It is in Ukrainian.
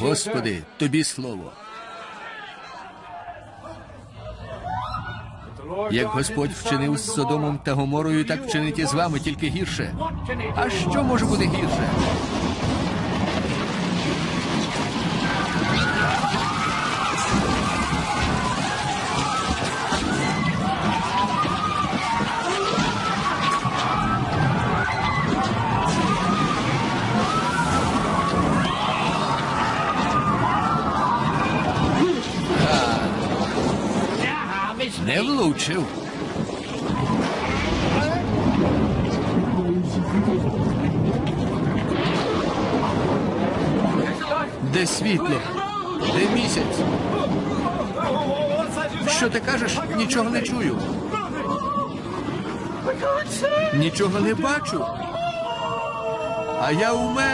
Господи, тобі слово. Як Господь вчинив з Содомом та Гоморою, так вчинить і з вами, тільки гірше. А що може бути гірше? Не влучив. Де світло? Де місяць? Що ти кажеш? Нічого не чую. Нічого не бачу. А я умер.